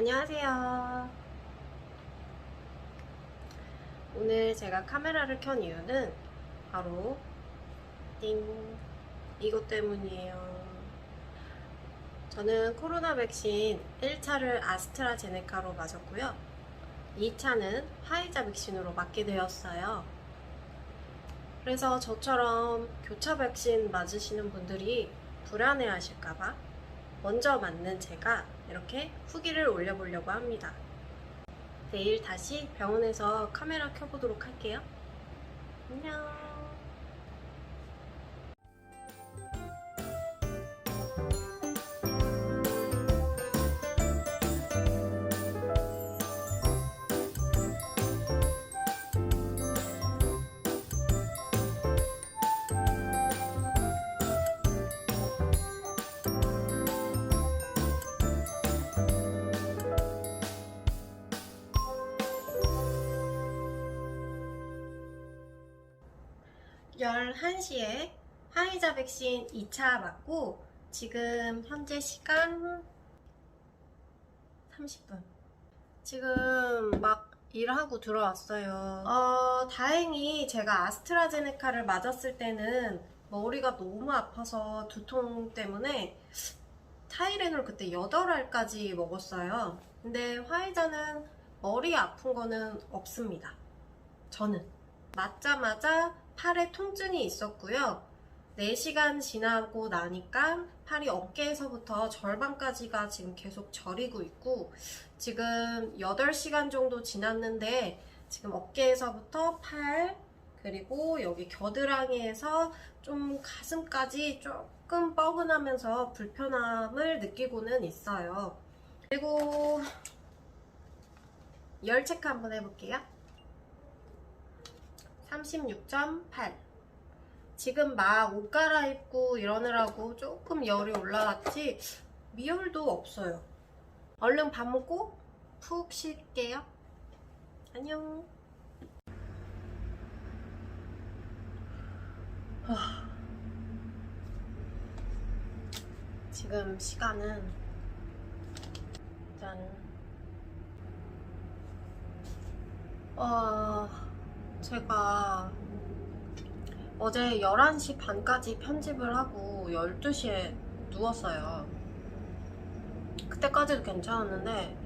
안녕하세요. 오늘 제가 카메라를 켠 이유는 바로 띵 이것 때문이에요. 저는 코로나 백신 1차를 아스트라제네카로 맞았고요. 2차는 화이자 백신으로 맞게 되었어요. 그래서 저처럼 교차 백신 맞으시는 분들이 불안해 하실까봐 먼저 맞는 제가 이렇게 후기를 올려보려고 합니다. 내일 다시 병원에서 카메라 켜보도록 할게요. 안녕. 열한 시에 화이자 백신 2차 맞고 지금 현재 시간 30분. 지금 막 일하고 들어왔어요. 어, 다행히 제가 아스트라제네카를 맞았을 때는 머리가 너무 아파서 두통 때문에 타이레놀 그때 8알까지 먹었어요. 근데 화이자는 머리 아픈 거는 없습니다. 저는. 맞자마자 팔에 통증이 있었고요. 4시간 지나고 나니까 팔이 어깨에서부터 절반까지가 지금 계속 저리고 있고 지금 8시간 정도 지났는데 지금 어깨에서부터 팔 그리고 여기 겨드랑이에서 좀 가슴까지 조금 뻐근하면서 불편함을 느끼고는 있어요. 그리고 열 체크 한번 해볼게요. 36.8 지금 막 옷 갈아입고 이러느라고 조금 열이 올라왔지 미열도 없어요. 얼른 밥 먹고 푹 쉴게요. 안녕. 아. 지금 시간은 짠. 어... 제가 어제 11시 반까지 편집을 하고 12시에 누웠어요. 그때까지도 괜찮았는데,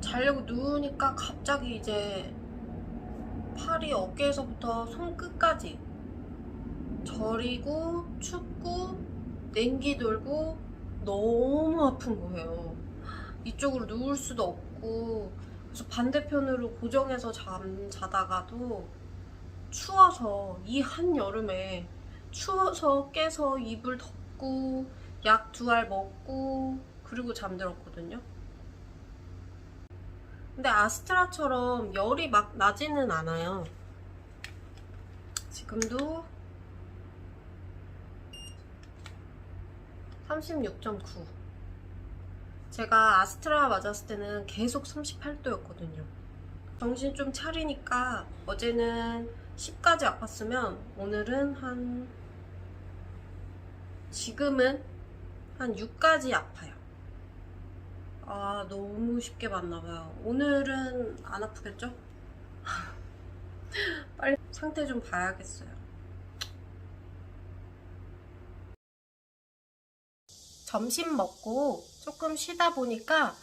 자려고 누우니까 갑자기 이제 팔이 어깨에서부터 손끝까지 저리고 춥고 냉기 돌고 너무 아픈 거예요. 이쪽으로 누울 수도 없고 그래서 반대편으로 고정해서 잠 자다가도 추워서 이 한여름에 추워서 깨서 이불 덮고 약 두 알 먹고 그리고 잠들었거든요. 근데 아스트라처럼 열이 막 나지는 않아요. 지금도 36.9 제가 아스트라 맞았을 때는 계속 38도였거든요. 정신 좀 차리니까 어제는 10까지 아팠으면 오늘은 한 지금은 한 6까지 아파요. 아 너무 쉽게 맞나봐요. 오늘은 안 아프겠죠? 빨리 상태 좀 봐야겠어요. 점심 먹고 조금 쉬다 보니까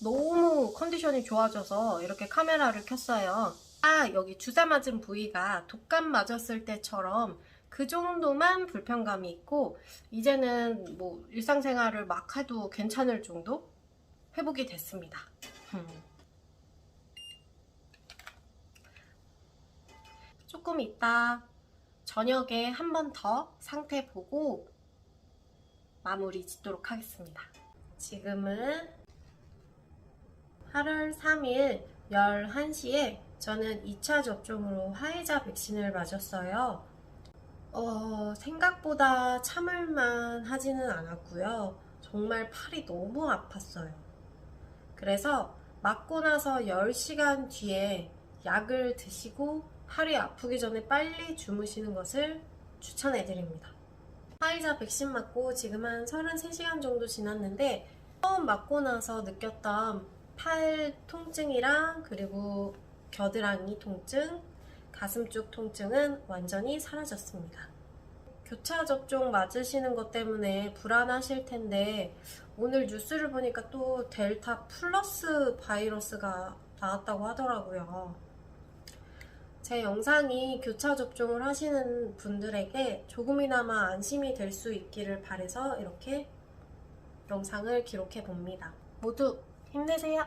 너무 컨디션이 좋아져서 이렇게 카메라를 켰어요. 아, 여기 주사 맞은 부위가 독감 맞았을 때처럼 그 정도만 불편감이 있고, 이제는 뭐 일상생활을 막 해도 괜찮을 정도 회복이 됐습니다. 음. 조금 이따 저녁에 한 번 더 상태 보고 마무리 짓도록 하겠습니다. 지금은 8월 3일 11시에 저는 2차 접종으로 화이자 백신을 맞았어요. 어, 생각보다 참을만 하지는 않았고요. 정말 팔이 너무 아팠어요. 그래서 맞고 나서 10시간 뒤에 약을 드시고 팔이 아프기 전에 빨리 주무시는 것을 추천해 드립니다. 화이자 백신 맞고 지금 한 33시간 정도 지났는데 어, 처음 맞고 나서 느꼈던 팔 통증이랑 그리고 겨드랑이 통증, 가슴 쪽 통증은 완전히 사라졌습니다. 교차 접종 맞으시는 것 때문에 불안하실 텐데 오늘 뉴스를 보니까 또 델타 플러스 바이러스가 나왔다고 하더라고요. 제 영상이 교차 접종을 하시는 분들에게 조금이나마 안심이 될 수 있기를 바래서 이렇게 영상을 기록해 봅니다. 모두 힘내세요.